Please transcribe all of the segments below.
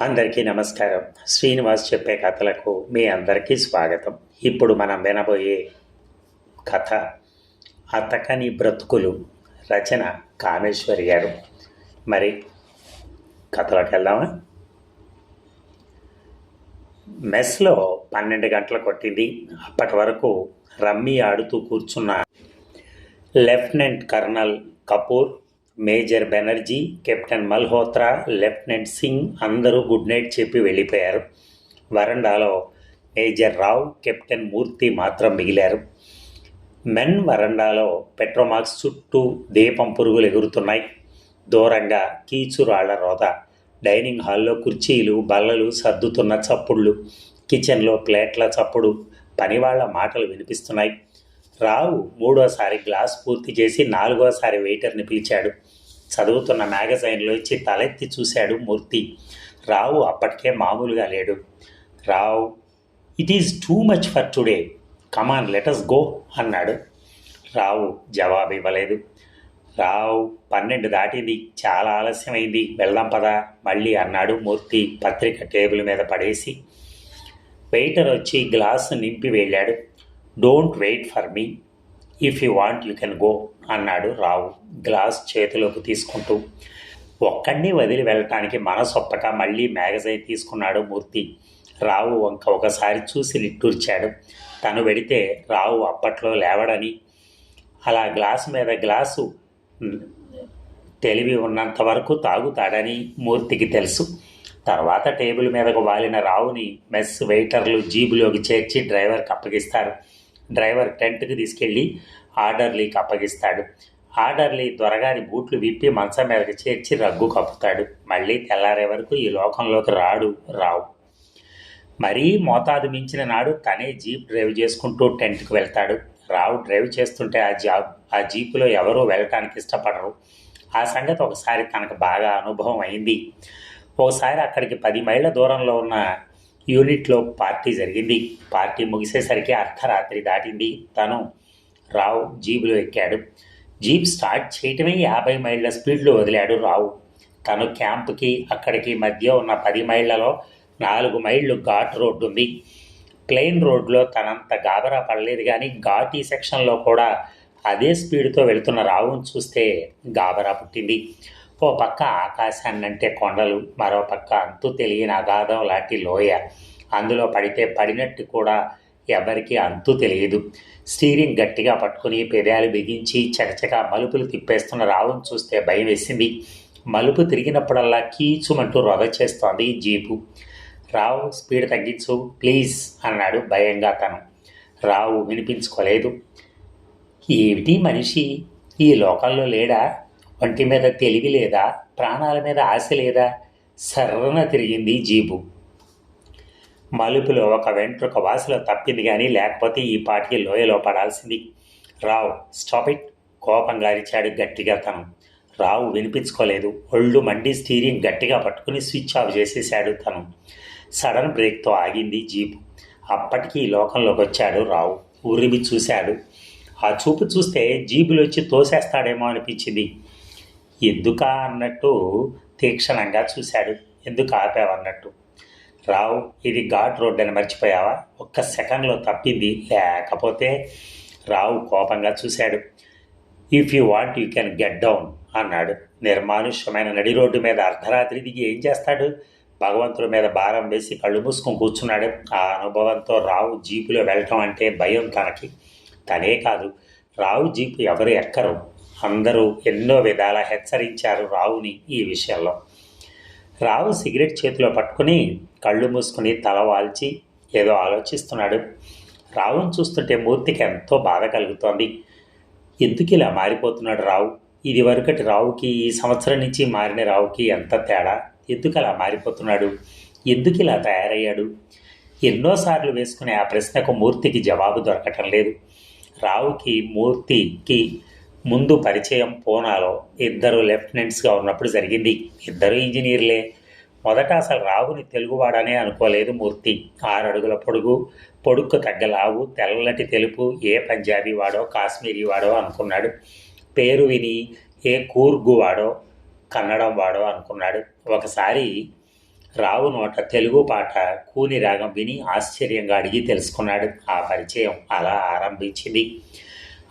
అందరికీ నమస్కారం. శ్రీనివాస్ చెప్పే కథలకు మీ అందరికీ స్వాగతం. ఇప్పుడు మనం వినబోయే కథ అతకని బ్రతుకులు రచన కామేశ్వరి గారు. మరి కథలోకి వెళ్దామా? మెస్లో పన్నెండు గంటలు కొట్టింది. అప్పటి వరకు రమ్మీ ఆడుతూ కూర్చున్న lieutenant colonel Kapoor major Banerjee captain Malhotra lieutenant Singh అందరూ గుడ్ నైట్ చెప్పి వెళ్ళిపోయారు. వరండాలో మేజర్ రావ్ కెప్టెన్ మూర్తి మాత్రం మిగిలారు. మెన్ వరండాలో పెట్రోమాక్స్ చుట్టూ దీపం పురుగులు ఎగురుతున్నాయి. దూరంగా కీచురాళ్ళ రోద డైనింగ్ హాల్లో కుర్చీలు బల్లలు సర్దుతున్న చప్పుళ్ళు కిచెన్లో ప్లేట్ల చప్పుడు పనివాళ్ళ మాటలు వినిపిస్తున్నాయి. రావు మూడోసారి గ్లాస్ పూర్తి చేసి నాలుగోసారి వెయిటర్ని పిలిచాడు. చదువుతున్న మ్యాగజైన్లోంచి తలెత్తి చూశాడు మూర్తి. రావు అప్పటికే మామూలుగా లేడు. Rao it is too much for today come on let us go అన్నాడు. రావు జవాబు ఇవ్వలేదు. రావు పన్నెండు దాటింది. చాలా ఆలస్యమైంది. వెళ్దాం పదా మళ్ళీ అన్నాడు మూర్తి పత్రిక టేబుల్ మీద పడేసి. వెయిటర్ వచ్చి గ్లాసు నింపి వెళ్ళాడు. Don't wait for me if you want you can go అన్నాడు రావు. గ్లాస్ చేతిలోకి తీసుకుంటూ. ఒక్కడిని వదిలి వెళ్ళటానికి మనసొప్పక మళ్ళీ మ్యాగజైన్ తీసుకున్నాడు మూర్తి. రావు వంక ఒకసారి చూసి నిట్టూర్చాడు. తను వెడితే రావు అప్పట్లో లేవడని. అలా గ్లాసు మీద గ్లాసు తెలివి ఉన్నంత వరకు తాగుతాడని మూర్తికి తెలుసు. తర్వాత టేబుల్ మీదకు వాలిన రావుని మెస్ వెయిటర్లు జీబులోకి చేర్చి డ్రైవర్కి అప్పగిస్తారు. డ్రైవర్ టెంట్కి తీసుకెళ్ళి ఆర్డర్లీకి అప్పగిస్తాడు. ఆర్డర్లీ త్వరగాని బూట్లు విప్పి మంచం మీదకి చేర్చి రగ్గు కప్పుతాడు. మళ్ళీ తెల్లారే వరకు ఈ లోకంలోకి రాడు రావు. మరీ మోతాదు మించిన నాడు తనే జీప్ డ్రైవ్ చేసుకుంటూ టెంట్కి వెళ్తాడు. రావు డ్రైవ్ చేస్తుంటే ఆ జాబ్ ఆ జీపులో ఎవరూ వెళ్ళటానికి ఇష్టపడరు. ఆ సంగతి ఒకసారి తనకు బాగా అనుభవం అయింది. ఒకసారి అక్కడికి పది మైళ్ళ దూరంలో ఉన్న యూనిట్లో పార్టీ జరిగింది. పార్టీ ముగిసేసరికి అర్ధరాత్రి దాటింది. తను రావు జీబులో ఎక్కాడు. జీప్ స్టార్ట్ చేయటమే యాభై మైళ్ళ స్పీడ్లో వదిలాడు రావు. తను క్యాంప్కి అక్కడికి మధ్య ఉన్న పది మైళ్ళలో నాలుగు మైళ్ళు ఘాట్ రోడ్డు ఉంది ప్లెయిన్ రోడ్లో తనంత గాబరా పడలేదు కానీ ఘాట్ ఈ సెక్షన్లో కూడా అదే స్పీడ్తో వెళుతున్న రావును చూస్తే గాబరా పుట్టింది. ఓ పక్క ఆకాశాన్నంటే కొండలు మరో పక్క అంతు తెలియని అగాధం లాంటి లోయ. అందులో పడితే పడినట్టు కూడా ఎవరికీ అంతు తెలియదు. స్టీరింగ్ గట్టిగా పట్టుకుని పెదాలు బిగించి చకచక మలుపులు తిప్పేస్తున్న రావును చూస్తే భయం వేసింది. మలుపు తిరిగినప్పుడల్లా కీచుమంటూ రొగ చేస్తోంది జీపు. రావు స్పీడ్ తగ్గించు ప్లీజ్ అన్నాడు భయంగా తను. రావు వినిపించుకోలేదు. ఏమిటి మనిషి? ఈ లోకంలో లేడా? ఒంటి మీద తెలివి లేదా ప్రాణాల మీద ఆశ లేదా సర్రన తిరిగింది జీబు. మలుపులో ఒక వెంట్రుక వాసలో తప్పింది కానీ లేకపోతే ఈ పాటికి లోయలో పడాల్సింది. Rao stop it! కోపంగా అరిచాడు గట్టిగా తను. రావు వినిపించుకోలేదు. ఒళ్ళు మండి స్టీరింగ్ గట్టిగా పట్టుకుని స్విచ్ ఆఫ్ చేసేశాడు తను. సడన్ బ్రేక్తో ఆగింది జీపు అప్పటికి ఈ లోకంలోకి వచ్చాడు రావు. ఉరిమి చూశాడు. ఆ చూపు చూస్తే జీబులొచ్చి తోసేస్తాడేమో అనిపించింది. ఎందుకా అన్నట్టు తీక్షణంగా చూశాడు. ఎందుకు ఆపావన్నట్టు రావు ఇది ఘాట్ రోడ్ అని మర్చిపోయావా? ఒక్క సెకండ్లో తప్పింది. లేకపోతే రావు కోపంగా చూశాడు. If you want you can get down అన్నాడు. నిర్మానుష్యమైన నడి రోడ్డు మీద అర్ధరాత్రి దిగి ఏం చేస్తాడు? భగవంతుడి మీద భారం వేసి కళ్ళు మూసుకొని కూర్చున్నాడు. ఆ అనుభవంతో రావు జీపులో వెళ్ళటం అంటే భయం తనకి. తనే కాదు. రావు జీపు ఎవరు ఎక్కరు. అందరూ ఎన్నో విధాల హెచ్చరించారు రావుని ఈ విషయంలో. రావు సిగరెట్ చేతిలో పట్టుకుని కళ్ళు మూసుకుని తల వాల్చి ఏదో ఆలోచిస్తున్నాడు. రావును చూస్తుంటే మూర్తికి ఎంతో బాధ కలుగుతోంది. ఎందుకు ఇలా మారిపోతున్నాడు రావు? ఇది వరకటి రావుకి ఈ సంవత్సరం నుంచి మారిన రావుకి ఎంత తేడా? ఎందుకు అలా మారిపోతున్నాడు? ఎందుకు ఇలా తయారయ్యాడు? ఎన్నోసార్లు వేసుకునే ఆ ప్రశ్నకు మూర్తికి జవాబు దొరకటం లేదు. రావుకి మూర్తికి ముందు పరిచయం పూనాలో ఇద్దరు లెఫ్టినెంట్స్గా ఉన్నప్పుడు జరిగింది. ఇద్దరు ఇంజనీర్లే. మొదట అసలు రావుని తెలుగువాడనే అనుకోలేదు మూర్తి. ఆరు అడుగుల పొడుగు పొడుక్కు తగ్గలావు తెల్లటి తెలుపు ఏ పంజాబీ వాడో కాశ్మీరీ వాడో అనుకున్నాడు. పేరు విని ఏ కూర్గు వాడో కన్నడం వాడో అనుకున్నాడు. ఒకసారి రావు నోట తెలుగు పాట కూని రాగం విని ఆశ్చర్యంగా అడిగి తెలుసుకున్నాడు. ఆ పరిచయం అలా ఆరంభించింది.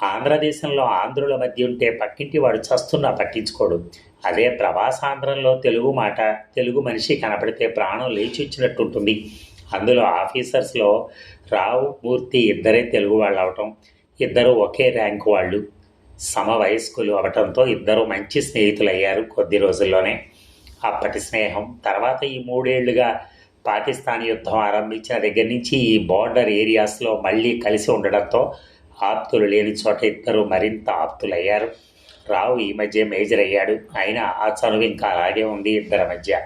ఆంధ్రదేశంలో ఆంధ్రుల మధ్య ఉంటే పక్కింటి వాడు చస్తున్నా పట్టించుకోడు. అదే ప్రవాసాంధ్రంలో తెలుగు మాట తెలుగు మనిషి కనపడితే ప్రాణం లేచి ఉంటుంది అందులో ఆఫీసర్స్లో రావు మూర్తి ఇద్దరే తెలుగు వాళ్ళు అవటం ఇద్దరు ఒకే ర్యాంకు వాళ్ళు. సమవయస్కులు అవటంతో ఇద్దరు మంచి స్నేహితులయ్యారు కొద్ది రోజుల్లోనే. అప్పటి స్నేహం తర్వాత ఈ మూడేళ్ళుగా పాకిస్తాన్ యుద్ధం ఆరంభించిన దగ్గర నుంచి ఈ బార్డర్ ఏరియాస్లో మళ్ళీ కలిసి ఉండడంతో ఆప్తులు లేని చోట ఇద్దరు మరింత ఆప్తులయ్యారు. రావు ఈ మధ్య మేజర్ అయ్యాడు. అయినా ఆ చనువు ఇంకా అలాగే ఉంది ఇద్దరి మధ్య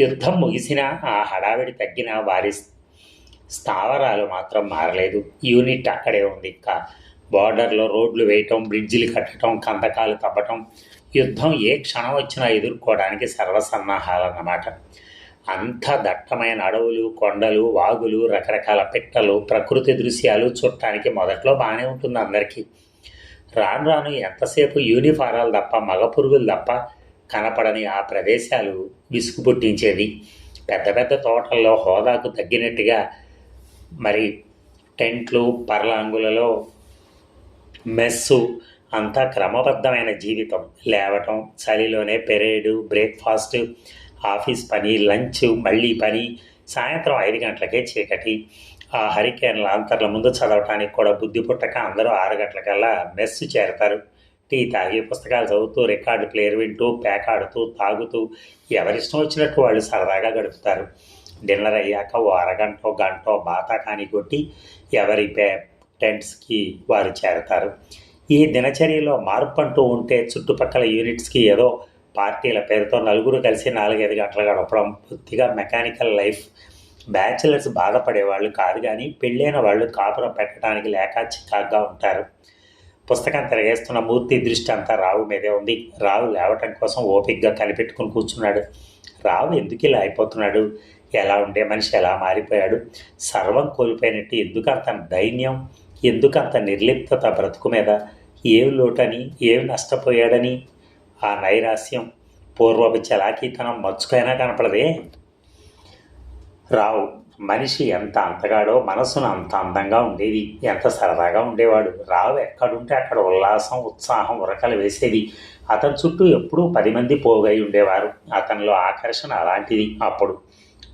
యుద్ధం ముగిసినా ఆ హడావిడి తగ్గిన వారి స్థావరాలు మాత్రం మారలేదు. యూనిట్ అక్కడే ఉంది. ఇంకా బార్డర్లో రోడ్లు వేయటం బ్రిడ్జిలు కట్టడం కందకాలు తవ్వటం యుద్ధం ఏ క్షణం వచ్చినా ఎదుర్కోవడానికి సర్వసన్నాహాలన్నమాట అంత దట్టమైన అడవులు కొండలు వాగులు రకరకాల పిట్టలు ప్రకృతి దృశ్యాలు చూడటానికి మొదట్లో బాగానే ఉంటుంది అందరికీ. రాను రాను ఎంతసేపు యూనిఫారాలు తప్ప మగ పురుగులు తప్ప కనపడని ఆ ప్రదేశాలు విసుగు పుట్టించేవి. పెద్ద పెద్ద తోటల్లో హోదాకు తగ్గినట్టుగా మరి టెంట్లు పర్లాంగులలో మెస్సు అంతా క్రమబద్ధమైన జీవితం. లేవటం చలిలోనే పెరేడు బ్రేక్ఫాస్ట్ ఆఫీస్ పని లంచ్ మళ్ళీ పని సాయంత్రం ఐదు గంటలకే చీకటి. ఆ హరికేన్ లాంతర్ల ముందు చదవటానికి కూడా బుద్ధి పుట్టక అందరూ ఆరు గంటలకల్లా మెస్ చేరతారు. టీ తాగి పుస్తకాలు చదువుతూ రికార్డు ప్లేయర్ వింటూ ప్యాక్ ఆడుతూ తాగుతూ ఎవరిష్టం వచ్చినట్టు వాళ్ళు సరదాగా గడుపుతారు. డిన్నర్ అయ్యాక ఓ అరగంట గంట బాతా కాని కొట్టి ఎవరి పే టెంట్స్కి వారు చేరతారు. ఈ దినచర్యలో మార్పు అంటూ ఉంటే చుట్టుపక్కల యూనిట్స్కి ఏదో పార్టీల పేరుతో నలుగురు కలిసి నాలుగైదు గంటలు గడపడం పూర్తిగా మెకానికల్ లైఫ్. బ్యాచిలర్స్ బాధపడేవాళ్ళు కాదు కానీ పెళ్ళైన వాళ్ళు కాపురం పెట్టడానికి లేక చికాగ్గా ఉంటారు. పుస్తకం తిరగేస్తున్న మూర్తి దృష్టి అంతా రావు మీదే ఉంది. రావు లేవటం కోసం ఓపిక్గా కనిపెట్టుకుని కూర్చున్నాడు. రావు ఎందుకు ఇలా అయిపోతున్నాడు? ఎలా ఉండే మనిషి? ఎలా మారిపోయాడు? సర్వం కోల్పోయినట్టు ఎందుకు అంత దైన్యం? ఎందుకు అంత నిర్లిప్తత బ్రతుకు మీద? ఏం లోటని? ఏం నష్టపోయాడని? ఆ నైరాస్యం పూర్వపు చలాకీతనం మచ్చుకైనా కనపడదే. రావు మనిషి ఎంత అంతగాడో మనసును అంత అందంగా ఉండేది ఎంత సరదాగా ఉండేవాడు. రావు ఎక్కడుంటే అక్కడ ఉల్లాసం ఉత్సాహం ఉరకలు వేసేది. అతని చుట్టూ ఎప్పుడూ పది మంది పోగై ఉండేవారు. అతనిలో ఆకర్షణ అలాంటిది అప్పుడు.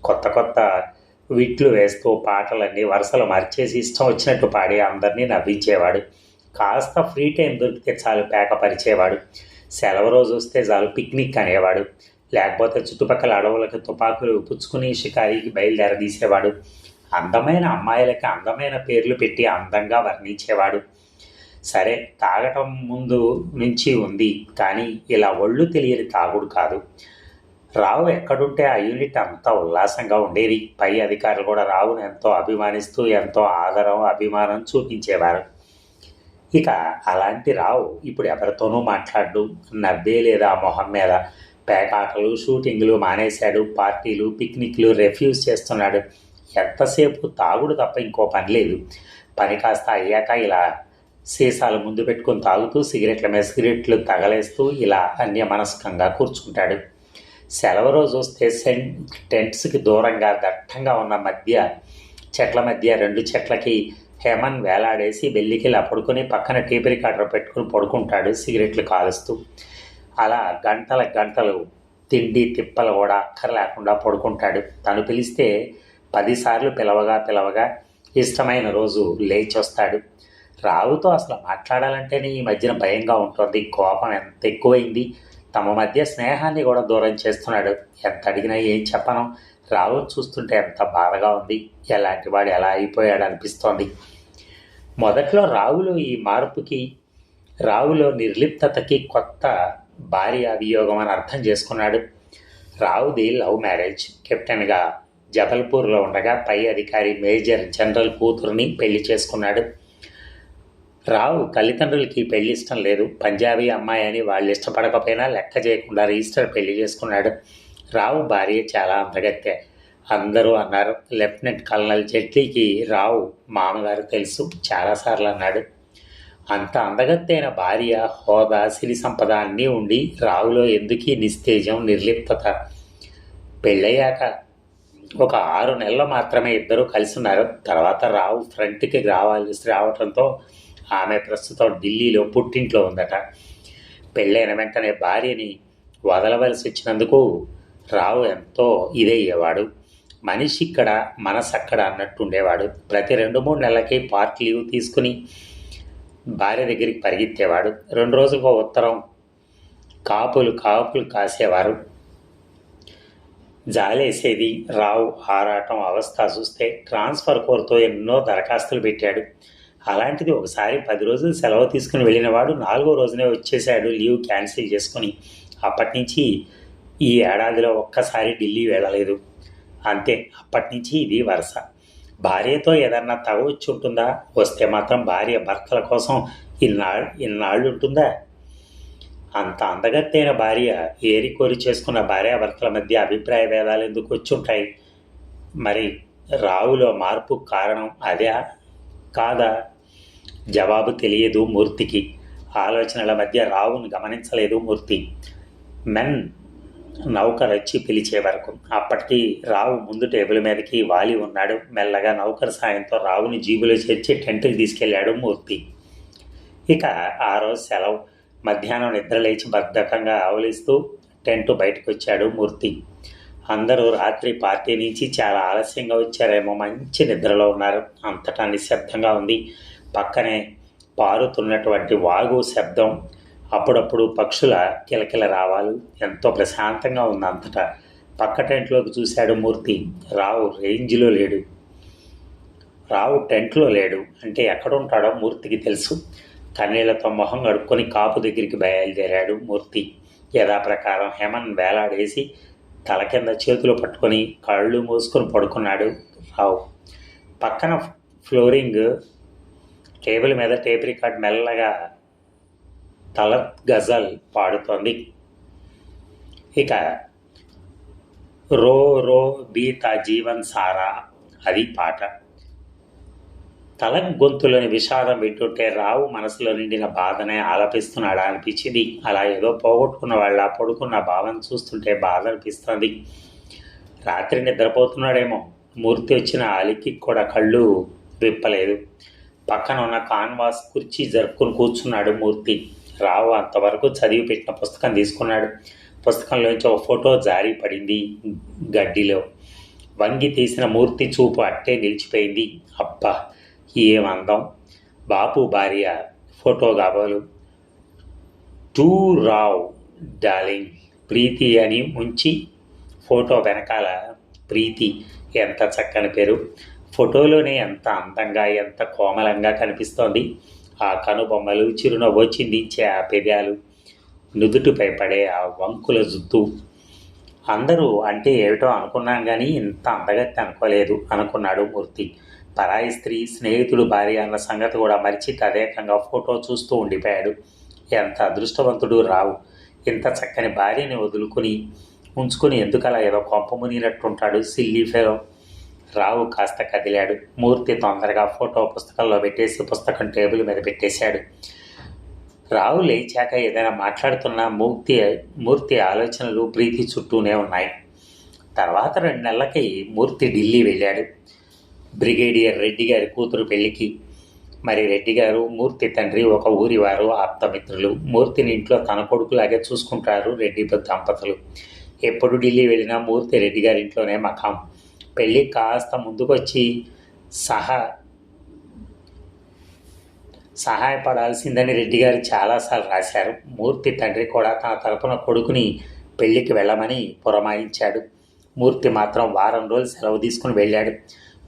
కొత్త కొత్త విట్లు వేస్తూ పాటలన్నీ వరుసలు మార్చేసి ఇష్టం వచ్చినట్టు పాడి అందరినీ నవ్వించేవాడు. కాస్త ఫ్రీ టైం దొరికితే చాలు పేకపరిచేవాడు. సెలవు రోజు వస్తే చాలు పిక్నిక్ అనేవాడు. లేకపోతే చుట్టుపక్కల అడవులకు తుపాకులు పుచ్చుకుని షికారీకి బయలుదేరదీసేవాడు. అందమైన అమ్మాయిలకి అందమైన పేర్లు పెట్టి అందంగా వర్ణించేవాడు. సరే తాగటం ముందు నుంచి ఉంది కానీ ఇలా ఒళ్ళు తెలియని తాగుడు కాదు. రావు ఎక్కడుంటే ఆ యూనిట్ అంతా ఉల్లాసంగా ఉండేది. పై అధికారులు కూడా రావును ఎంతో అభిమానిస్తూ ఎంతో ఆదరం అభిమానం చూపించేవారు. ఇక అలాంటి రావు. ఇప్పుడు ఎవరితోనూ మాట్లాడు నవ్వే లేదా మొహం మీద. పేకాటలు షూటింగ్లు మానేశాడు. పార్టీలు పిక్నిక్లు రెఫ్యూజ్ చేస్తున్నాడు. ఎంతసేపు తాగుడు తప్ప ఇంకో పని లేదు. పని కాస్త అయ్యాక ఇలా సీసాలు ముందు పెట్టుకొని తాగుతూ సిగరెట్ల మీద సిగరెట్లు తగలేస్తూ ఇలా అన్యమనస్కంగా కూర్చుంటాడు. సెలవు రోజు వస్తే సెన్ టెంట్స్కి దూరంగా దట్టంగా ఉన్న మధ్య చెట్ల మధ్య రెండు చెట్లకి హేమన్ వేలాడేసి వెల్లికిలా పడుకొని పక్కన టేప్ రికార్డర్ పెట్టుకుని పడుకుంటాడు సిగరెట్లు కాలుస్తూ. అలా గంటల గంటలు తిండి తిప్పలు కూడా అక్కర లేకుండా పడుకుంటాడు. తను పిలిస్తే పదిసార్లు పిలవగా పిలవగా ఇష్టమైన రోజు లేచి వస్తాడు. రావుతో అసలు మాట్లాడాలంటేనే ఈ మధ్యన భయంగా ఉంటుంది. కోపం ఎంత ఎక్కువైంది? తమ మధ్య స్నేహాన్ని కూడా దూరం చేస్తున్నాడు. ఎంత అడిగినా ఏం చెప్పను. రావు చూస్తుంటే ఎంత బాధగా ఉంది. ఎలాంటి వాడు ఎలా అయిపోయాడు అనిపిస్తోంది మొదట్లో రావులో ఈ మార్పుకి రావులో నిర్లిప్తతకి కొత్త భార్య వియోగం అని అర్థం చేసుకున్నాడు. రావుది లవ్ మ్యారేజ్. కెప్టెన్గా జబల్పూర్లో ఉండగా పై అధికారి మేజర్ జనరల్ కూతురుని పెళ్ళి చేసుకున్నాడు. రావు తల్లిదండ్రులకి పెళ్ళి ఇష్టం లేదు. పంజాబీ అమ్మాయి అని వాళ్ళు ఇష్టపడకపోయినా లెక్క చేయకుండా రిజిస్టర్ పెళ్ళి చేసుకున్నాడు. రావు భార్య చాలా అంతగత్తే. అందరూ అన్నారు లెఫ్టినెంట్ కల్నల్ జెట్లీకి రావు మామగారు తెలుసు చాలాసార్లు అన్నాడు. అంత అందగత్తైన భార్య హోదా సిరి సంపద అన్నీ ఉండి రావులో ఎందుకీ నిస్తేజం నిర్లిప్తత? పెళ్ళయ్యాక ఒక ఆరు నెలలు మాత్రమే ఇద్దరూ కలిసి ఉన్నారు తర్వాత రావు ఫ్రంట్కి రావాల్సి రావటంతో ఆమె ప్రస్తుతం ఢిల్లీలో పుట్టింట్లో ఉందట. పెళ్ళైన వెంటనే భార్యని వదలవలసి వచ్చినందుకు రావు ఎంతో ఇదయ్యేవాడు. మనిషి ఇక్కడ మనసు అక్కడ అన్నట్టు ఉండేవాడు. ప్రతి రెండు మూడు నెలలకి పార్క్ లీవ్ తీసుకుని భార్య దగ్గరికి పరిగెత్తేవాడు. రెండు రోజులకు ఉత్తరం కాపులు కాపులు కాసేవారు. జాలేసేది రావు ఆరాటం అవస్థ చూస్తే ట్రాన్స్ఫర్ కోరుతో ఎన్నో దరఖాస్తులు పెట్టాడు. అలాంటిది ఒకసారి పది రోజులు సెలవు తీసుకుని వెళ్ళినవాడు నాలుగో రోజునే వచ్చేసాడు లీవ్ క్యాన్సిల్ చేసుకుని. అప్పటి నుంచి ఈ ఏడాదిలో ఒక్కసారి ఢిల్లీ వెళ్ళలేదు. అంతే అప్పటి నుంచి ఇది వరుస. భార్యతో ఏదన్నా తగవచ్చి ఉంటుందా వస్తే మాత్రం భార్య భర్తల కోసం ఇన్నాళ్ళు ఇన్నాళ్ళు ఉంటుందా అంత అందగత్తైన భార్య ఏరి కోరి చేసుకున్న భార్యాభర్తల మధ్య అభిప్రాయ భేదాలు ఎందుకు వచ్చి ఉంటాయి మరి రావులో మార్పు కారణం అదే కాదా? జవాబు తెలియదు మూర్తికి. ఆలోచనల మధ్య రావును గమనించలేదు మూర్తి. మెన్ నౌకర్ వచ్చి పిలిచే వరకు. అప్పటికి రావు ముందు టేబుల్ మీదకి వాలి ఉన్నాడు. మెల్లగా నౌకర్ సాయంతో రావుని జీబులో చేర్చి టెంట్కి తీసుకెళ్ళాడు మూర్తి. ఇక ఆ రోజు సెలవు. మధ్యాహ్నం నిద్ర లేచి బద్ధకంగా ఆవలిస్తూ టెంట్ బయటకు వచ్చాడు మూర్తి. అందరూ రాత్రి పార్టీ నుంచి చాలా ఆలస్యంగా వచ్చారేమో మంచి నిద్రలో ఉన్నారు. అంతటా నిశ్శబ్దంగా ఉంది. పక్కనే పారుతున్నటువంటి వాగు శబ్దం అప్పుడప్పుడు పక్షుల కిలకిల రావాలు. ఎంతో ప్రశాంతంగా ఉంది అంతటా పక్క టెంట్లోకి చూశాడు మూర్తి. రావు రేంజ్లో లేడు. రావు టెంట్లో లేడు. అంటే ఎక్కడుంటాడో మూర్తికి తెలుసు. కన్నీళ్ళతో మొహం కడుక్కొని కాపు దగ్గరికి బయలుదేరాడు మూర్తి. యథాప్రకారం హేమన్ వేలాడేసి తల కింద చేతులు పట్టుకొని కళ్ళు మూసుకొని పడుకున్నాడు రావు. పక్కన ఫ్లోరింగ్ టేబుల్ మీద టేప్ రికార్డ్ మెల్లగా తలత్ గజల్ పాడుతోంది. ఇక రో రో బీత జీవన్ సారా అది పాట. తల గొంతులోని విషాదం వింటుంటే రావు మనసులో నిండిన బాధనే ఆలపిస్తున్నాడా అనిపించింది. అలా ఏదో పోగొట్టుకున్న వాళ్ళ పడుకున్న భావన చూస్తుంటే బాధ అనిపిస్తుంది రాత్రి నిద్రపోతున్నాడేమో. మూర్తి వచ్చిన అలికి కూడా కళ్ళు విప్పలేదు. పక్కన ఉన్న కాన్వాస్ కుర్చీ జరుపుకుని కూర్చున్నాడు మూర్తి. రావు అంతవరకు చదివి పెట్టిన పుస్తకం తీసుకున్నాడు. పుస్తకంలోంచి ఒక ఫోటో జారి పడింది గడ్డిలో. వంగి తీసిన మూర్తి చూపు అట్టే నిలిచిపోయింది. అబ్బా ఏం అందం బాపు భార్య ఫోటో కావాలి టూ రావ్ డార్లింగ్ ప్రీతి అని ఉంచి ఫోటో వెనకాల ప్రీతి ఎంత చక్కని పేరు. ఫోటోలోనే ఎంత అందంగా ఎంత కోమలంగా కనిపిస్తోంది. ఆ కనుబొమ్మలు చిరునవ్వు చిందించే ఆ పెదాలు. నుదుటిపై పడే ఆ వంకుల జుత్తు అందరూ అంటే ఏమిటో అనుకున్నాం కానీ ఇంత అందగత్తి అనుకోలేదు అనుకున్నాడు మూర్తి. పరాయి స్త్రీ స్నేహితుడు భార్య అన్న సంగతి కూడా మరిచి తదేకంగా ఫోటో చూస్తూ ఉండిపోయాడు. ఎంత అదృష్టవంతుడు రావు. ఇంత చక్కని భార్యని వదులుకుని ఉంచుకుని ఎందుకలా ఏదో కొంప మునిగినట్టుంటాడు సిల్లీ ఫెలో. రావు కాస్త కదిలాడు. మూర్తి తొందరగా ఫోటో పుస్తకంలో పెట్టేసి పుస్తకం టేబుల్ మీద పెట్టేశాడు. రావు లేచాక ఏదైనా మాట్లాడుతున్న మూర్తి మూర్తి ఆలోచనలు ప్రీతి చుట్టూనే ఉన్నాయి. తర్వాత రెండు నెలలకి మూర్తి ఢిల్లీ వెళ్ళాడు. బ్రిగేడియర్ రెడ్డి గారి కూతురు పెళ్ళికి మరి రెడ్డి గారు మూర్తి తండ్రి ఒక ఊరివారు ఆప్తమిత్రులు. మూర్తిని ఇంట్లో తన కొడుకులాగే చూసుకుంటారు రెడ్డి దంపతులు. ఎప్పుడు ఢిల్లీ వెళ్ళినా మూర్తి రెడ్డి గారి ఇంట్లోనే మకాం. పెళ్ళి కాస్త ముందుకొచ్చి సహా సహాయపడాల్సిందని రెడ్డి గారు చాలాసార్లు రాశారు. మూర్తి తండ్రి కూడా తన తరపున కొడుకుని పెళ్ళికి వెళ్ళమని పురమాయించాడు. మూర్తి మాత్రం వారం రోజులు సెలవు తీసుకుని వెళ్ళాడు.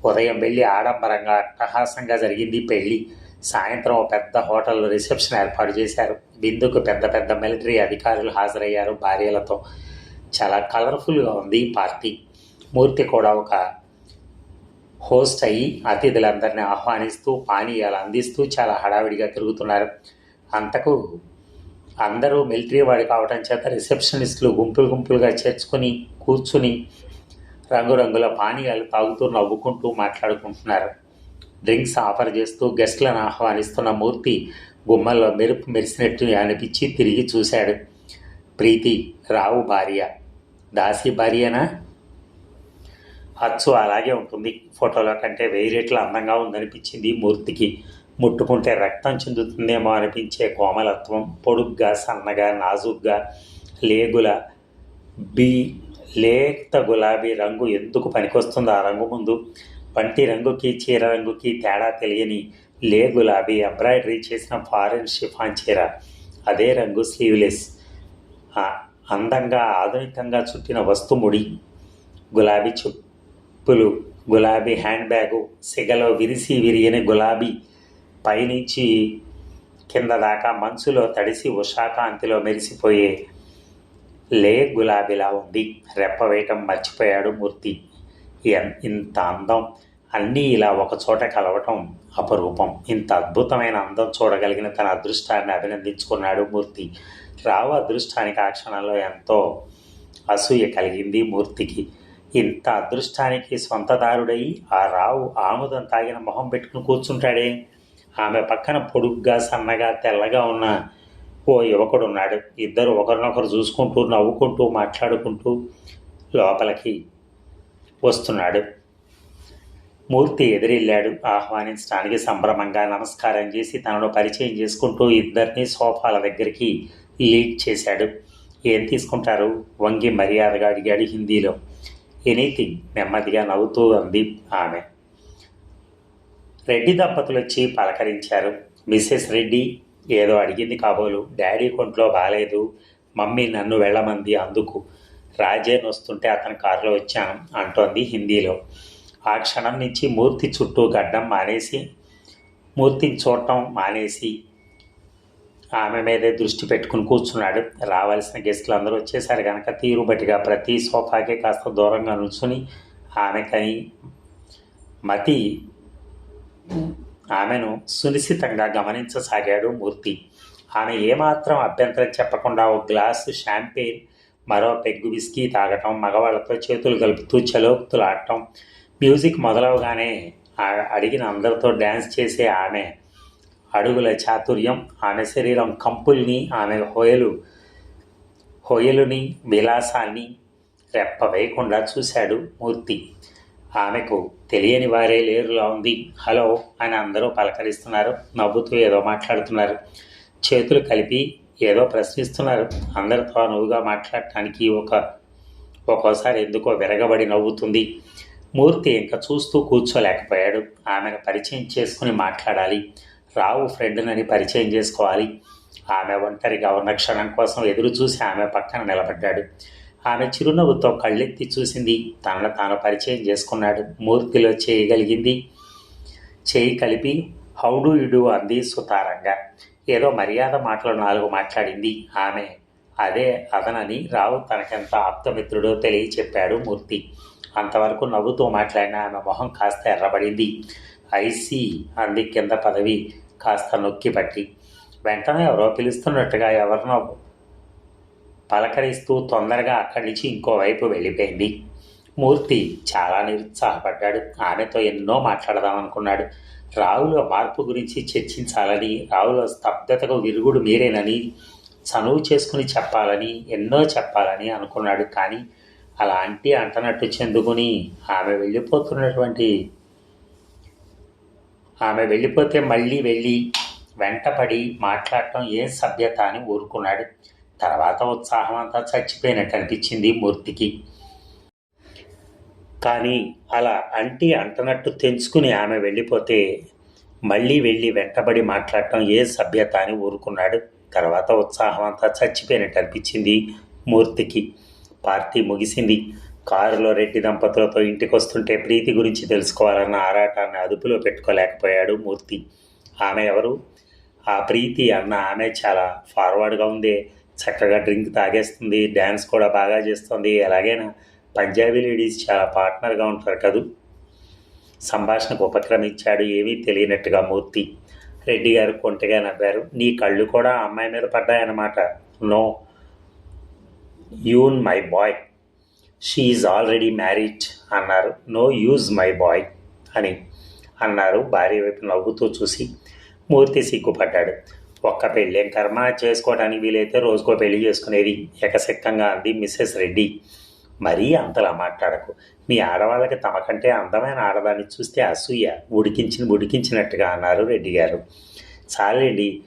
ఉదయం వెళ్ళి ఆడంబరంగా అట్టహాసంగా జరిగింది పెళ్ళి. సాయంత్రం ఒక పెద్ద హోటల్లో రిసెప్షన్ ఏర్పాటు చేశారు. బిందుకు పెద్ద పెద్ద మిలిటరీ అధికారులు హాజరయ్యారు భార్యలతో. చాలా కలర్ఫుల్గా ఉంది పార్టీ. మూర్తి కూడా ఒక హోస్ట్ అయ్యి అతిథులందరినీ ఆహ్వానిస్తూ పానీయాలు అందిస్తూ చాలా హడావిడిగా తిరుగుతున్నారు. అంతకు అందరూ మిలిటరీ వాడు కావటం చేత రిసెప్షనిస్టులు గుంపులు గుంపులుగా చేర్చుకొని కూర్చుని రంగురంగుల పానీయాలు తాగుతూ నవ్వుకుంటూ మాట్లాడుకుంటున్నారు. డ్రింక్స్ ఆఫర్ చేస్తూ గెస్ట్లను ఆహ్వానిస్తున్న మూర్తి గుమ్మల్లో మెరుపు మెరిసినట్టు అనిపించి తిరిగి చూశాడు. ప్రీతి రావు భార్య. దాసి భార్యనా? అచ్చు అలాగే ఉంటుంది. ఫోటోలో కంటే వెయ్యి రెట్లు అందంగా ఉందనిపించింది మూర్తికి. ముట్టుకుంటే రక్తం చెందుతుందేమో అనిపించే కోమలత్వం పొడుగ్గా సన్నగా నాజుగ్గా లేగుల బి లేత గులాబీ రంగు ఎందుకు పనికొస్తుందో ఆ రంగు ముందు. వంటి రంగుకి చీర రంగుకి తేడా తెలియని లే గులాబీ ఎంబ్రాయిడరీ చేసిన ఫారెన్ షిఫాన్ చీర. అదే రంగు స్లీవ్లెస్. అందంగా ఆధునికంగా చుట్టిన వస్తుముడి గులాబీ చెప్పులు గులాబీ హ్యాండ్ బ్యాగు సిగలో విరిసి విరియని గులాబీ పైనుంచి కింద దాకా మంచులో తడిసి ఉషాకాంతిలో మెరిసిపోయే లే గులాబీలా ఉంది రెప్ప వేయటం మర్చిపోయాడు మూర్తి. ఎన్- ఇంత అందం అన్నీ ఇలా ఒకచోట కలవటం అపరూపం. ఇంత అద్భుతమైన అందం చూడగలిగిన తన అదృష్టాన్ని అభినందించుకున్నాడు మూర్తి. రావు అదృష్టానికి ఆ క్షణంలో ఎంతో అసూయ కలిగింది మూర్తికి. ఇంత అదృష్టానికి సొంతదారుడై ఆ రావు ఆముదం తాగిన మొహం పెట్టుకుని కూర్చుంటాడే. ఆమె పక్కన పొడుగ్గా సన్నగా తెల్లగా ఉన్న ఓ యువకుడు ఉన్నాడు. ఇద్దరు ఒకరినొకరు చూసుకుంటూ నవ్వుకుంటూ మాట్లాడుకుంటూ లోపలికి వస్తున్నాడు. మూర్తి ఎదురెళ్ళాడు. ఆహ్వానించడానికి సంభ్రమంగా నమస్కారం చేసి తనను పరిచయం చేసుకుంటూ ఇద్దరిని సోఫాల దగ్గరికి లీడ్ చేశాడు. ఏం తీసుకుంటారు? వంగి మర్యాదగా అడిగాడు హిందీలో. ఎనీథింగ్ నెమ్మదిగా నవ్వుతూ అంది ఆమె. రెడ్డి దంపతులు వచ్చి పలకరించారు. మిస్సెస్ రెడ్డి ఏదో అడిగింది కాబోలు. డాడీ కొంట్లో బాగాలేదు మమ్మీ నన్ను వెళ్ళమంది అందుకు. రాజేన్ వస్తుంటే అతని కారులో వచ్చాను అంటోంది హిందీలో. ఆ క్షణం నుంచి మూర్తి చుట్టూ గడ్డం మానేసి మూర్తిని చూడటం మానేసి ఆమె మీదే దృష్టి పెట్టుకుని కూర్చున్నాడు. రావాల్సిన గెస్టులు అందరూ వచ్చేసారు కనుక తీరుబట్టిగా ప్రతి సోఫాకి కాస్త దూరంగా నుంచుని ఆమెకని మతి ఆమెను సునిశ్చితంగా గమనించసాగాడు మూర్తి. ఆమె ఏమాత్రం అభ్యంతరం చెప్పకుండా ఒక గ్లాసు షాంపెయిన్ మరో పెగ్గు విస్కీ తాగటం మగవాళ్ళతో చేతులు కలుపుతూ చలోక్తులు ఆడటం మ్యూజిక్ మొదలవగానే అడిగిన అందరితో డ్యాన్స్ చేసే ఆమె అడుగుల చాతుర్యం ఆమె శరీరం కంపుల్ని ఆమె హోయలు హోయలుని విలాసాన్ని రెప్ప వేయకుండా చూశాడు మూర్తి. ఆమెకు తెలియని వారే లేరులా ఉంది. హలో అని అందరూ పలకరిస్తున్నారు. నవ్వుతూ ఏదో మాట్లాడుతున్నారు. చేతులు కలిపి ఏదో ప్రశ్నిస్తున్నారు. అందరితో నువ్వుగా మాట్లాడటానికి ఒక ఒక్కోసారి ఎందుకో విరగబడి నవ్వుతుంది. మూర్తి ఇంకా చూస్తూ కూర్చోలేకపోయాడు. ఆమెను పరిచయం చేసుకుని మాట్లాడాలి. రావు ఫ్రెండ్నని పరిచయం చేసుకోవాలి. ఆమె ఒంటరిగా ఉన్న క్షణం కోసం ఎదురు చూసి ఆమె పక్కన నిలబడ్డాడు. ఆమె చిరునవ్వుతో కళ్ళెత్తి చూసింది. తనను తాను పరిచయం చేసుకున్నాడు. మూర్తిలో చేయగలిగింది చేయి కలిపి హౌడు ఇడు అంది సుతారంగా. ఏదో మర్యాద మాటలు నాలుగు మాట్లాడింది. ఆమె అదే అదనని రావు తనకెంత ఆప్తమిత్రుడో తెలియ చెప్పాడు మూర్తి. అంతవరకు నవ్వుతూ మాట్లాడిన ఆమె మొహం కాస్త ఎర్రబడింది. ఐసీ అంది కింద పదవి. కాస్త నొక్కి పట్టి వెంటనే ఎవరో పిలుస్తున్నట్టుగా ఎవరినో పలకరిస్తూ తొందరగా అక్కడి నుంచి ఇంకోవైపు వెళ్ళిపోయింది. మూర్తి చాలా నిరుత్సాహపడ్డాడు. ఆమెతో ఎన్నో మాట్లాడదామనుకున్నాడు. రావులో మార్పు గురించి చర్చించాలని రావులో స్తబ్దతకు విరుగుడు మీరేనని చనువు చేసుకుని చెప్పాలని ఎన్నో చెప్పాలని అనుకున్నాడు. కానీ అలాంటి అంటనట్టు చెందుకుని ఆమె వెళ్ళిపోతున్నటువంటి ఆమె వెళ్ళిపోతే మళ్ళీ వెళ్ళి వెంటపడి మాట్లాడటం ఏం సభ్యత అని ఊరుకున్నాడు. తర్వాత ఉత్సాహం అంతా చచ్చిపోయినట్టు అనిపించింది మూర్తికి. కానీ అలా అంటి అంటనట్టు తెంచుకుని ఆమె వెళ్ళిపోతే మళ్ళీ వెళ్ళి వెంటబడి మాట్లాడటం ఏ సభ్యత అని ఊరుకున్నాడు. తర్వాత ఉత్సాహం అంతా చచ్చిపోయినట్టు అనిపించింది మూర్తికి. పార్టీ ముగిసింది. కారులో రెడ్డి దంపతులతో ఇంటికి వస్తుంటే ప్రీతి గురించి తెలుసుకోవాలన్న ఆరాటాన్ని అదుపులో పెట్టుకోలేకపోయాడు మూర్తి. ఆమె ఎవరు? ఆ ప్రీతి అన్న ఆమె చాలా ఫార్వర్డ్గా ఉంది. చక్కగా డ్రింక్ తాగేస్తుంది. డ్యాన్స్ కూడా బాగా చేస్తుంది. ఎలాగైనా పంజాబీ లేడీస్ చాలా పార్ట్నర్గా ఉంటారు కదూ? సంభాషణకు ఉపక్రమించాడు ఏమీ తెలియనట్టుగా మూర్తి. రెడ్డి గారు కొంటగా నవ్వారు. నీ కళ్ళు కూడా ఆ అమ్మాయి మీద పడ్డాయన్నమాట. No. Young my boy. She's already married అన్నారు. నో యూజ్ మై బాయ్ అని అన్నారు. భార్య వైపు నవ్వుతూ చూసి మూర్తి సిగ్గుపడ్డాడు. ఒక్క పెళ్ళేం కర్మ? చేసుకోవడానికి వీలైతే రోజుకో పెళ్ళి చేసుకునేది ఎకసెక్కంగా అంది మిస్సెస్ రెడ్డి. మరీ అంతలా మాట్లాడకు. మీ ఆడవాళ్ళకి తమ కంటే అందమైన ఆడదాన్ని చూస్తే అసూయ. ఉడికించిన ఉడికించినట్టుగా అన్నారు రెడ్డి గారు. చాలండి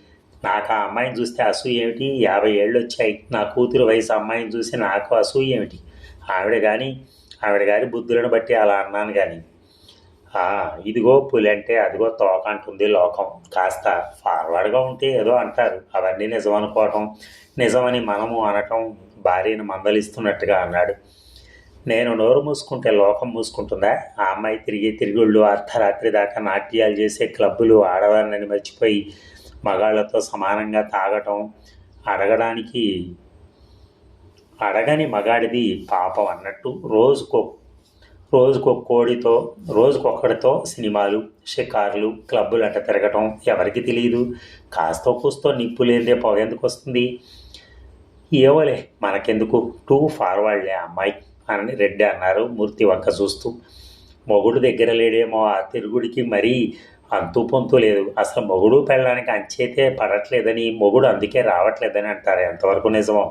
నాకు ఆ అమ్మాయిని చూస్తే అసూయ ఏమిటి? యాభై ఏళ్ళు వచ్చాయి. నా కూతురు వయసు అమ్మాయిని చూసి నాకు అసూయ ఏమిటి? ఆవిడ కానీ ఆవిడ గారి బుద్ధులను బట్టి అలా అన్నాను కానీ ఇదిగో పులి అంటే అదిగో తోక అంటుంది లోకం. కాస్త ఫార్వర్డ్గా ఉంటే ఏదో అంటారు. అవన్నీ నిజం అనుకోవటం నిజమని మనము అనటం భార్యను మందలిస్తున్నట్టుగా అన్నాడు. నేను నోరు మూసుకుంటే లోకం మూసుకుంటుందా? ఆ అమ్మాయి తిరిగి తిరుగుళ్ళు అర్ధరాత్రి దాకా నాట్యాలు చేసే క్లబ్బులు ఆడవారిని మర్చిపోయి మగాళ్ళతో సమానంగా తాగటం అడగడానికి అడగని మగాడిది పాపం అన్నట్టు రోజుకో రోజుకో కోడితో రోజుకొక్కడితో సినిమాలు షికార్లు క్లబ్బులు అంట తిరగటం ఎవరికి తెలియదు కాస్తో కూస్తో నిప్పు లేదే పొగెందుకు వస్తుంది? ఏవోలే మనకెందుకు? టూ ఫార్వర్డ్లే అమ్మాయి అని రెడ్డి అన్నారు మూర్తి వంక చూస్తూ. మొగుడు దగ్గర లేడేమో ఆ తిరుగుడికి మరీ అంతు పొంతు లేదు. అసలు మొగుడు పెళ్ళడానికి అంచేతే పడట్లేదని మొగుడు అందుకే రావట్లేదని అంటారు. ఎంతవరకు నిజమో?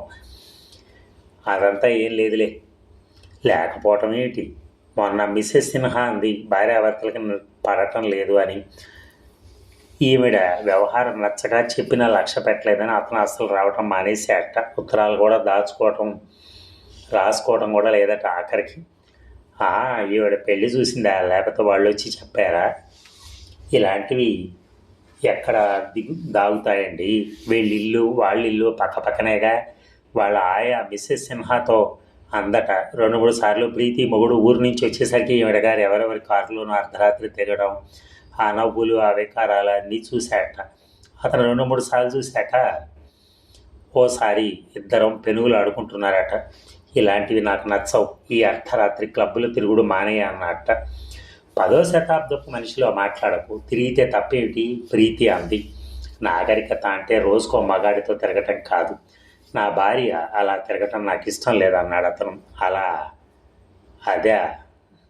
అదంతా ఏం లేదులే. లేకపోవటం ఏంటి? మొన్న మిస్సెస్ సిన్హా అంది భార్యాభర్తలకి పడటం లేదు అని. ఈవిడ వ్యవహారం నచ్చగా చెప్పినా లక్ష్య పెట్టలేదని అతను అసలు రావటం మానేసేట ఉత్తరాలు కూడా దాచుకోవటం రాసుకోవటం కూడా లేదట ఆఖరికి. ఈవిడ పెళ్ళి చూసిందా? లేకపోతే వాళ్ళు వచ్చి చెప్పారా? ఇలాంటివి ఎక్కడ దిగు దాగుతాయండి. వీళ్ళ ఇల్లు వాళ్ళ ఇల్లు పక్క పక్కనేగా వాళ్ళ ఆయా మిస్సెస్ సిన్హాతో అందట. రెండు మూడు సార్లు ప్రీతి మొగుడు ఊరు నుంచి వచ్చేసరికి ఈవిడ గారు ఎవరెవరి కారులోనూ అర్ధరాత్రి తిరగడం ఆ నవ్వులు ఆ వికారాలు అన్నీ చూశాట. అతను రెండు మూడు సార్లు చూశాక ఓసారి ఇద్దరం పెనుగులు ఆడుకుంటున్నారట. ఇలాంటివి నాకు నచ్చవు. ఈ అర్ధరాత్రి క్లబ్బులు తిరుగుడు మానేయ అన్నట్ట పదో శతాబ్దపు మనిషిలో మాట్లాడకు. తిరిగితే తప్పేమిటి? ప్రీతి అంది. నాగరికత అంటే రోజుకో మగాడితో తిరగటం కాదు. నా భార్య అలా తిరగటం నాకు ఇష్టం లేదన్నాడు అతను. అలా అదే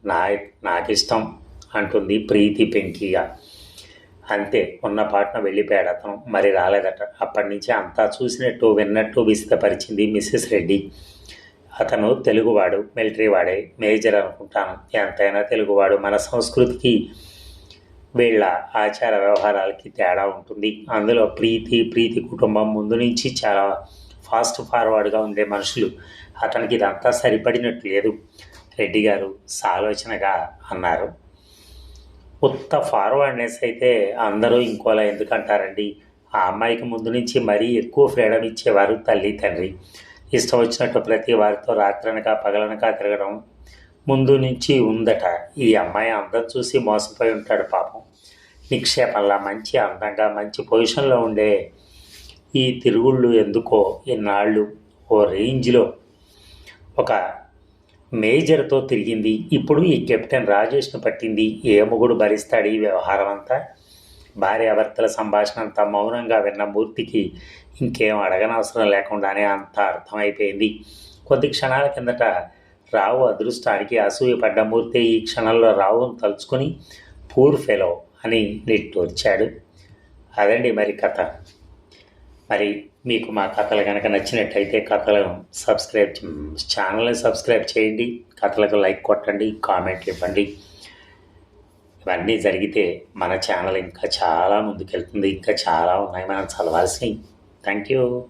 నా నాకు ఇష్టం అంటుంది ప్రీతి పెంకిగా అంతే ఉన్న పాటన వెళ్ళిపోయాడు అతను. మరి రాలేదట. అప్పటి నుంచి అంతా చూసినట్టు విన్నట్టు విసితపరిచింది మిస్సెస్ రెడ్డి. అతను తెలుగువాడు మిలిటరీ వాడే మేజర్ అనుకుంటాను. ఎంతైనా తెలుగువాడు. మన సంస్కృతికి వీళ్ళ ఆచార వ్యవహారాలకి తేడా ఉంటుంది. అందులో ప్రీతి ప్రీతి కుటుంబం ముందు నుంచి చాలా ఫాస్ట్ ఫార్వర్డ్గా ఉండే మనుషులు. అతనికి ఇదంతా సరిపడినట్టు లేదు. రెడ్డి గారు సాలోచనగా అన్నారు. ఉత్త ఫార్వర్డ్నెస్ అయితే అందరూ ఇంకోలా ఎందుకంటారండి? ఆ అమ్మాయికి ముందు నుంచి మరీ ఎక్కువ ఫ్రీడమ్ ఇచ్చేవారు తల్లి తండ్రి. ఇష్టం వచ్చినట్టు ప్రతి వారితో రాత్రనక పగలనక తిరగడం ముందు నుంచి ఉందట. ఈ అమ్మాయి అందం చూసి మోసపోయి ఉంటాడు పాపం. నిక్షేపంలా మంచి అందంగా మంచి పొజిషన్లో ఉండే ఈ తిరుగుళ్ళు ఎందుకో ఇన్నాళ్ళు ఓ రేంజ్లో. ఒక మేజర్తో తిరిగింది. ఇప్పుడు ఈ కెప్టెన్ రాజేష్ను పట్టింది. ఏ మొగుడు భరిస్తాడు ఈ వ్యవహారం అంతా భార్యాభర్తల సంభాషణ అంతా మౌనంగా విన్న మూర్తికి ఇంకేం అడగనవసరం లేకుండానే అంత అర్థమైపోయింది. కొద్ది క్షణాల కిందట రావు అదృష్టానికి అసూయపడ్డ మూర్తి ఈ క్షణంలో రావును తలుచుకుని పూర్ ఫెలో అని నిట్టూర్చాడు. అదండి మరి కథ. మరి మీకు మా కథలు కనుక నచ్చినట్టయితే కథలను సబ్స్క్రైబ్ ఛానల్ని సబ్స్క్రైబ్ చేయండి. కథలకు లైక్ కొట్టండి కామెంట్లు ఇవ్వండి. ఇవన్నీ జరిగితే మన ఛానల్ ఇంకా చాలా ముందుకెళ్తుంది. ఇంకా చాలా ఉన్నాయి. మనం చదవాల్సినవి. Thank you.